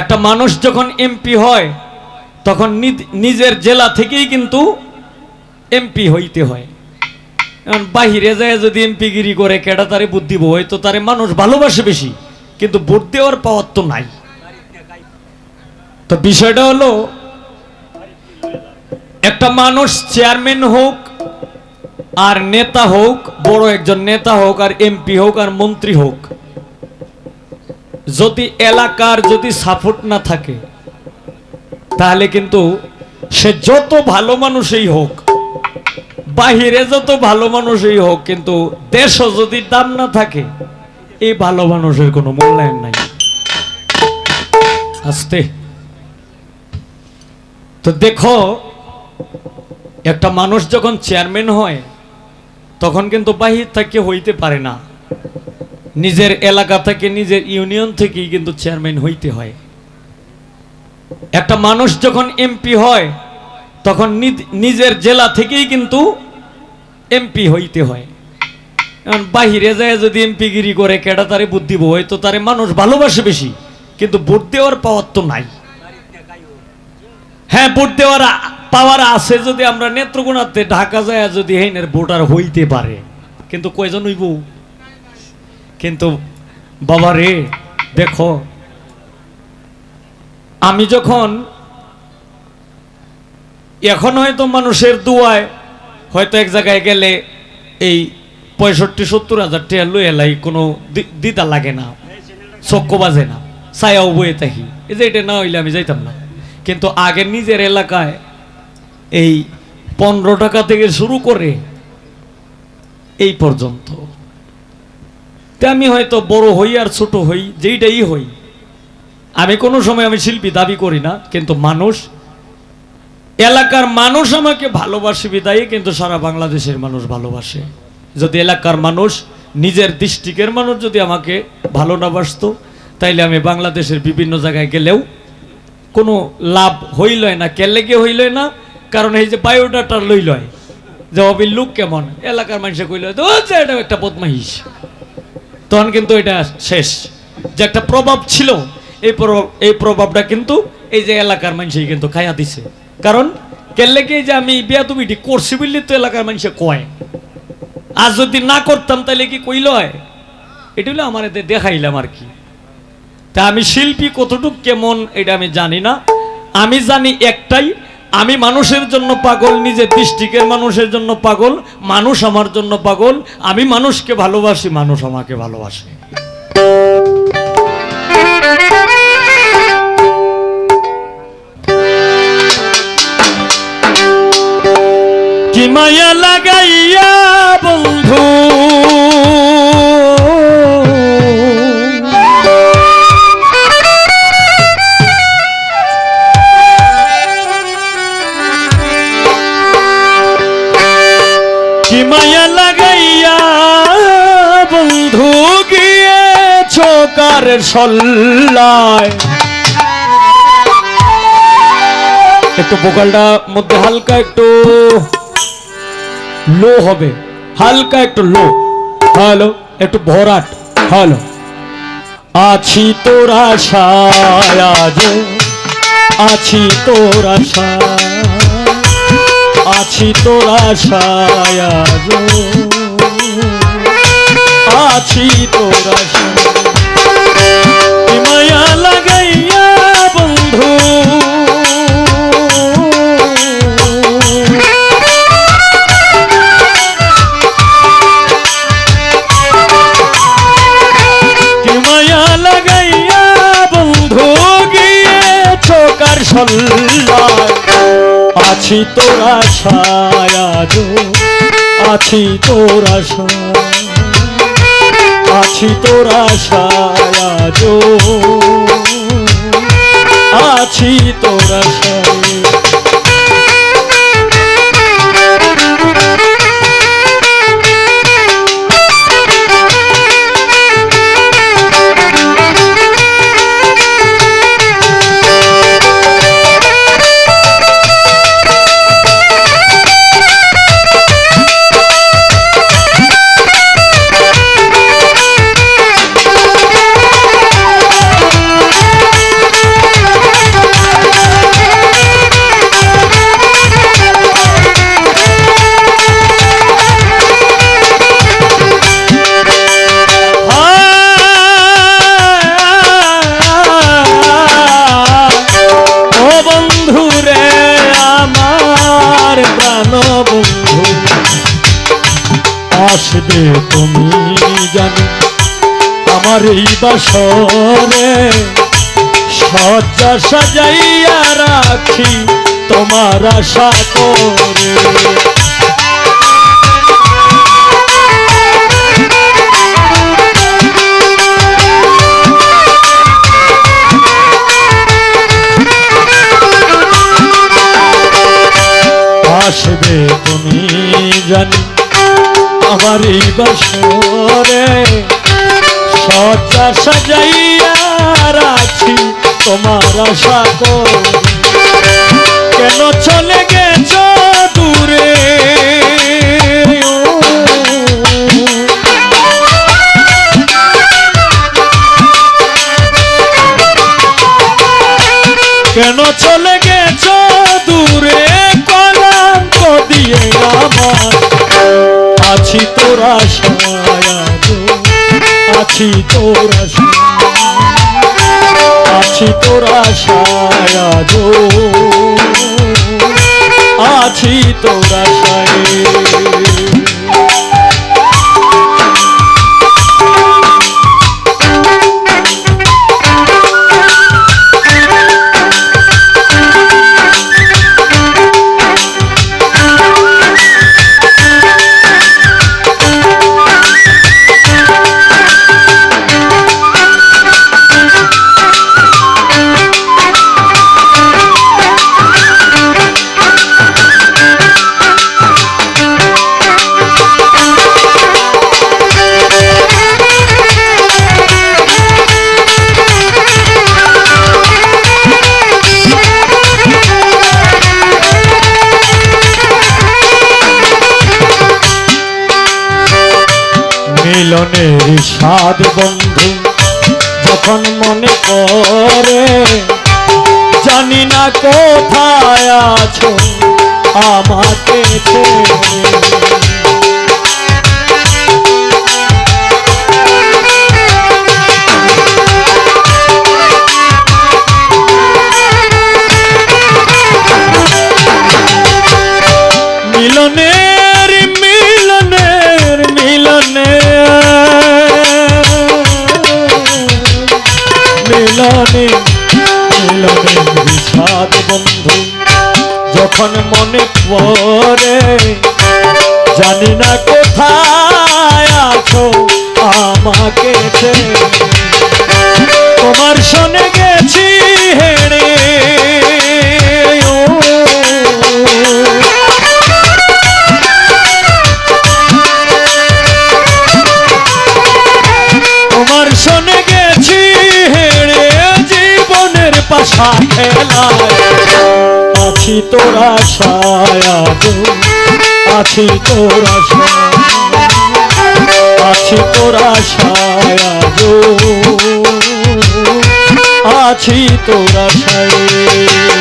একটা মানুষ যখন এমপি হয়, তখন নিজের জেলা থেকেই কিন্তু এমপি হইতে হয়। বাহিরে যায় যদি এমপি গিরি করে, কেডা তারে বুদ্ধি বই তো তারে মানুষ ভালোবাসে বেশি, কিন্তু ভোট দেওয়ার পাওয়ার তো নাই। তো বিষয়টা হলো, একটা মানুষ চেয়ারম্যান হোক, আর নেতা হোক, বড় একজন নেতা হোক, আর এমপি হোক, আর মন্ত্রী হোক যদি এলাকার যদি সাপোর্ট না থাকে, তাহলে কিন্তু সে যত ভালো মানুষই হোক, বাহিরে যত ভালো মানুষই হোক, কিন্তু দেশও যদি দাম না থাকে, এই ভালো মানুষের কোনো মূল্যায়ন নাই। আস্তে। তো দেখো, একটা মানুষ যখন চেয়ারম্যান হয়, তখন কিন্তু বাহির থেকে হইতে পারে না। নিজের এলাকা থেকে, নিজের ইউনিয়ন থেকেই কিন্তু চেয়ারম্যান হইতে হয়। একটা মানুষ যখন এমপি হয়, তখন নিজ- নিজের জেলা থেকেই কিন্তু এমপি হইতে হয়। বাহিরে যায় যদি এমপি গিরি করে, কেডা তারে বুদ্ধি বই তো তারে মানুষ ভালোবাসে বেশি, কিন্তু ভোট দেওয়ার পাওয়ার তো নাই। হ্যাঁ ভোট দেওয়ার পাওয়ার আছে যদি আমরা নেত্রকোনাতে, ঢাকা যায় যদি হেনের ভোটার হইতে পারে। কিন্তু কয়জন হইব? কিন্তু, বাবা রে, দেখো, আমি যখন এখন হয়তো মানুষের দুয়ায় হয়তো এক জায়গায় গেলে এই পঁয়ষট্টি, সত্তর হাজার টাকা লই এলাই কোনো দি- দিতা লাগে না, চক্ক বাজে না, ছায়াও বয়ে থাকি। এই যে এটা না হইলে আমি যাইতাম না। কিন্তু আগে নিজের এলাকায় এই পনেরো টাকা থেকে শুরু করে এই পর্যন্ত তা আমি হয়তো বড় হই আর ছোট হই যেইটাই হই। আমি কোনো সময় আমি শিল্পী দাবি করি না কিন্তু মানুষ এলাকার মানুষ আমাকে ভালোবাসে বিদায়ী কিন্তু সারা বাংলাদেশের মানুষ ভালোবাসে। যদি এলাকার মানুষ নিজের ডিস্ট্রিক্টের মানুষ যদি আমাকে ভালো না বাসতো তাইলে আমি বাংলাদেশের বিভিন্ন জায়গায় গেলেও কোনো লাভ হইলয় না কেলেগে হইল না কারণ এই যে বায়োডাটা লইলয় যে অবির লোক কেমন এলাকার মানুষে কইল "ও, যে এটা একটা বদমাহিস তখন কিন্তু এটা শেষ। যে একটা প্রভাব ছিল, এই প্রভাব, এই প্রভাবটা কিন্তু এই যে এলাকার মানুষই কিন্তু খাইয়া দিছে। কারণ কেলেকে যে আমি বিয়া তুমি করছি বললে তো এলাকার মানুষে কয়? আর যদি না করতাম তাহলে কি কইল হয়? এটা হলো আমার এতে দেখাইলাম আর কি। তা আমি শিল্পী কতটুক কেমন, এটা আমি জানি না। আমি জানি একটাই আমি মানুষের জন্য পাগল নিজের ডিস্ট্রিক্টের মানুষের জন্য পাগল, মানুষ আমার জন্য পাগল, আমি মানুষকে ভালোবাসি, মানুষ আমাকে ভালোবাসে। কি মায়া লাগাইয়া বন্ধু? কার সল্লায়। একটু বোকালটা মধ্যে হালকা একটু লো হবে। হালকা একটু লো। হ্যালো, একটু ভরাট। হ্যালো। আছি তোর আশায় আছি তোর আশায়। আছি তোর আশায় আছি তোর আশায়। সল্লায় আছি তোর আশায় আজ আছি তোরা আশায়, আছি তোরা আশায় আজ আছি তোরা আশায়। আসবে তুমি জানি আমার এই বাসরে সজ্জা সাজাইয়া রাখি তোমার আশা করে। আসবে তুমি জানি। আমার এই বাসরে সজ্জা সাজাইয়া তোমার আশা কর। কেন চলে গেছ দূরে? সায়াদ আছি তোরা আছি তোর আশায় আছি তোর সায় স্বাদ বন্ধু যখন মনে করে জানি না কোথায় আছো আমাকে ছেড়ে বিষাদ বন্ধু যখন মনে পড়ে জানি না কোথায় আছো আমাকে তোমার শোনে খেলায় আছি তোরা সায়াদ আছি তোরা আছি তোরা সায়াদ আছি তোরা সায়াদ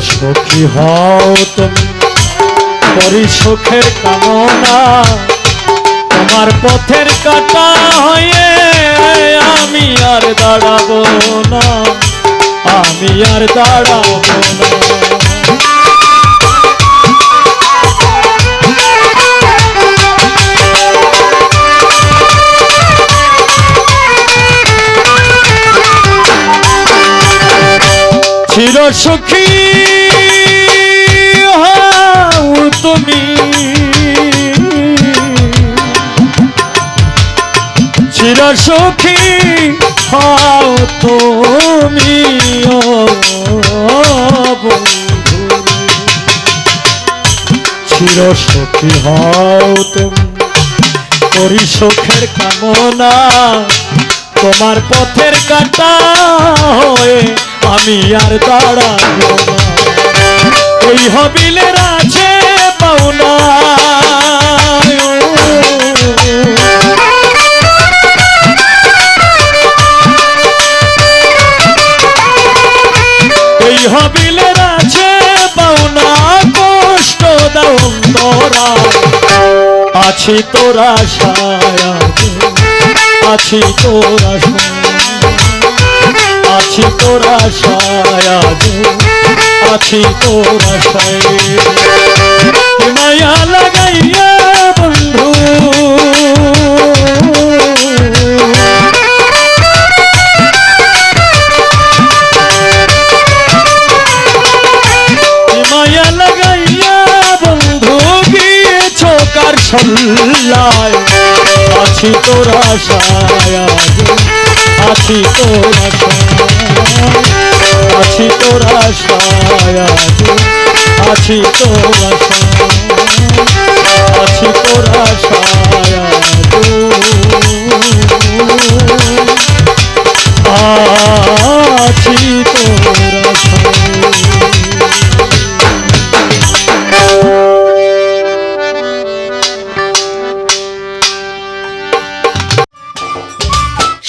সখী হও তুমি করি সুখের কামনা, তোমার পথের কাটা হয়ে আমি আর দাঁড়াবো না, আমি আর দাঁড়াবো না। চির সুখী, হও তুমি। চির সুখী, হও তুমি চির সুখী, হও তুমি, করি সুখের কামনা। তোমার পথের কাটা হয়ে আমি আর দাঁড়াবো এই হবিলের আছে পাওনা। এই হবিলের আছে পাওনা, কষ্ট দাও তোরা আছি তোরা ছায়া আছি তোরা ছায়া আছি তোরা ছায়া আছি তোরা ছায়া মায়া লাগাইয়া, বন্ধু। মায়া লাগাইয়া, বন্ধু, গিয়েছ কার সল্লায়? আছি তোরা ছায়া আছি তোরা ছায়া আছি তোরা ছায়া আছি তোরা ছায়া আছি তোরা ছায়া